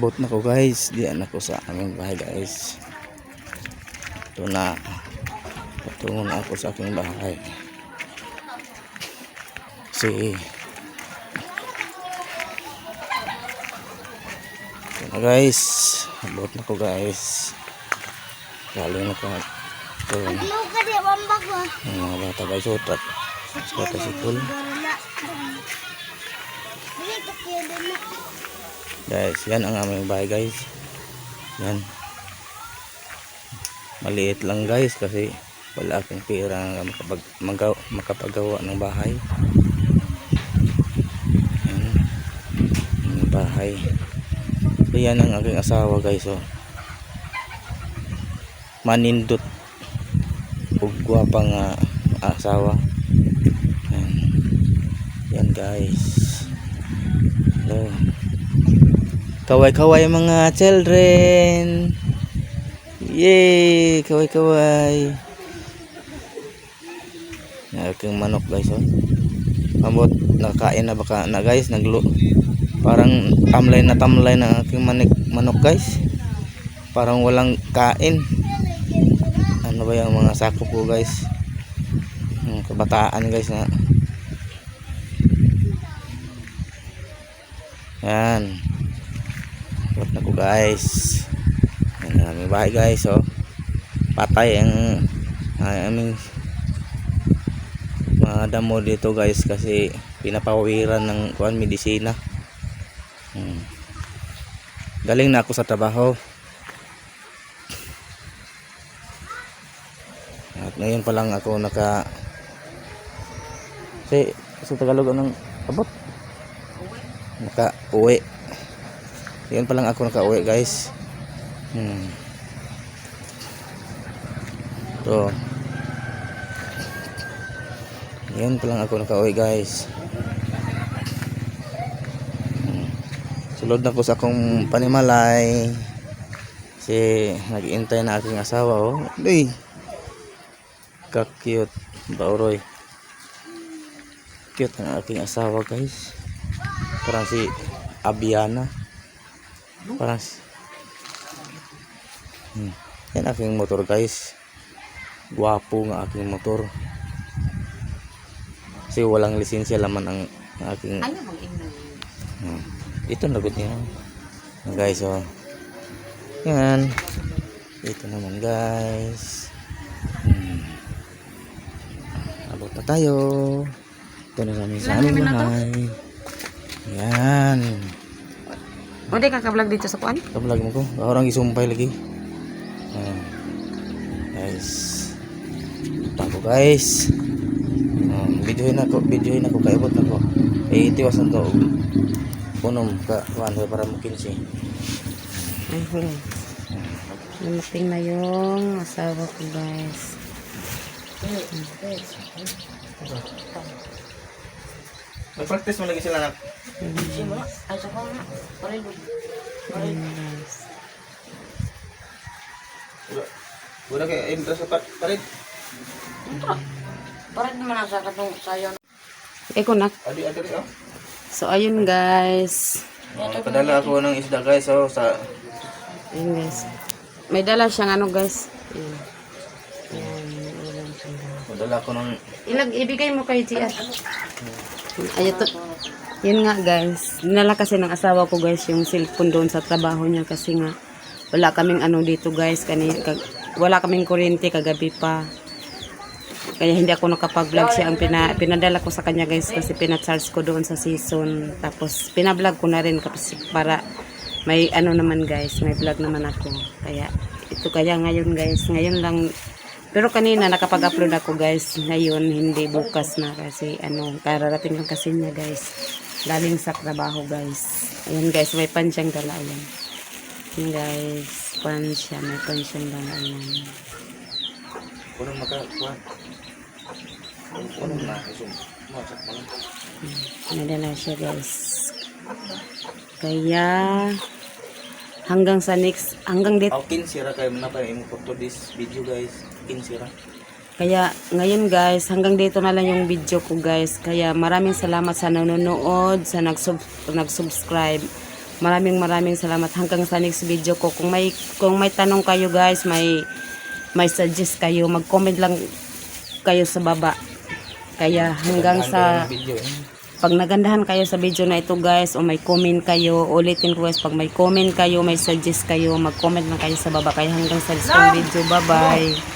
Abot na ko guys. Diyan ako sa aming bahay guys. Ito na. Patungo na ako sa aking bahay. Kasi ito na guys. Abot na ko guys. Galing na ko. Ito di ang mga bata guys. Utat. Sa kasikul. Wala. Dili ka kaya din na. Guys, yan ang aming bahay guys. Yan. Maliit lang guys kasi wala akong pera makapag, magaw, makapagawa ng bahay. Yan. Ang bahay. So, yan ang aking asawa guys. Oh. Manindot. Ug gwapang ah, asawa. Yan. Yan guys. Hello. Kaway-kaway mga children. Yay! Kaway-kaway. Yan aking manok guys oh. Amot nakain na baka na guys naglo. Parang tamlay na tamlay na aking manik, manok guys. Parang walang kain. Ano ba yung mga sako ko guys? Yung kabataan guys na. Yan. Abot na ko guys. Yan ang aming bahay guys. Oh. Patay ang ay, aming mga damo dito guys kasi pinapawiran ng kuan medisina. Hmm. Galing na ako sa trabaho. At ngayon pa lang ako naka kasi sa Tagalog anong abot? Naka uwi. Yan pa lang ako naka-uwi guys. Hmm. Ito. Yan pa lang ako naka-uwi guys. Hmm. Sulod na ko sa akong panimalay. Kasi nag-iintay na aking asawa oh. Uy. Ka-cute. Bauroy. Cute ang aking asawa guys. Parang si Abiana. Parang. Hmm. Yan aking motor guys. Gwapo nga aking motor. Kasi walang lisensya laman ang, ang aking... Ano bang? Hmm. Ito nagot niya. Yan, guys oh. Yan. Ito naman guys. Hmm. Abot na tayo. Ito na kami sa aming bahay. Yan. O, di ka ka-vlog dito sa kuan? Kabalag mo ko. Orang isumpay lagi. Ayan. Guys. Tako guys. Um, videohin ako, videohin ako kaibot na ko. Eh, itiwasan ko. Punom ka, kuhan ko para mo 15. Ayun. Dumating na yung asawa ko, guys. Nag-practice mo lagi sila na. Ayun, guys. Wala kayo interest sa palit. Parang naman ang sa katong sayo. Eko na. Adi, adi, oh. So, ayun, guys. Oh, padala ako ng isda guys, oh, sa Ayun, guys. May dala siyang ano, guys. Ayun. Dala. padala ako ng Ilag, ibigay mo kay GR. Ayun to. Yun nga guys. Dinala kasi ng asawa ko guys yung cellphone doon sa trabaho niya kasi nga wala kaming ano dito guys. Kani, wala kaming kuryente kagabi pa. Kaya hindi ako nakapag-vlog siya. Ang pina, pinadala ko sa kanya guys kasi pinacharge ko doon sa season. Tapos pinablog ko na rin kasi para may ano naman guys. May vlog naman ako. Kaya ito kaya ngayon guys. Ngayon lang pero kanina nakapag-upload ako guys. Ngayon hindi bukas na kasi ano, kararating lang kasi niya guys. Galing sa trabaho guys. Ayan guys, may pan siyang dala. Ayan. Ayan guys, pan siya. May pan siyang dala. Ayan. Kuno maka kuha. Kuno na isum. Mo sa kuno. May dala siya guys. Kaya hanggang sa next, hanggang dito Aw kin sira kay na pa imo photo this video guys. Kin sira. Kaya ngayon guys, hanggang dito na lang yung video ko guys. Kaya maraming salamat sa nanonood, sa nagsub- nag-subscribe. Maraming maraming salamat hanggang sa next video ko. Kung may kung may tanong kayo guys, may may suggest kayo, mag-comment lang kayo sa baba. Kaya hanggang sa Video, eh. Pag nagandahan kayo sa video na ito guys o may comment kayo, ulitin ko guys, pag may comment kayo, may suggest kayo, mag-comment lang kayo sa baba. Kaya hanggang sa next video, bye bye.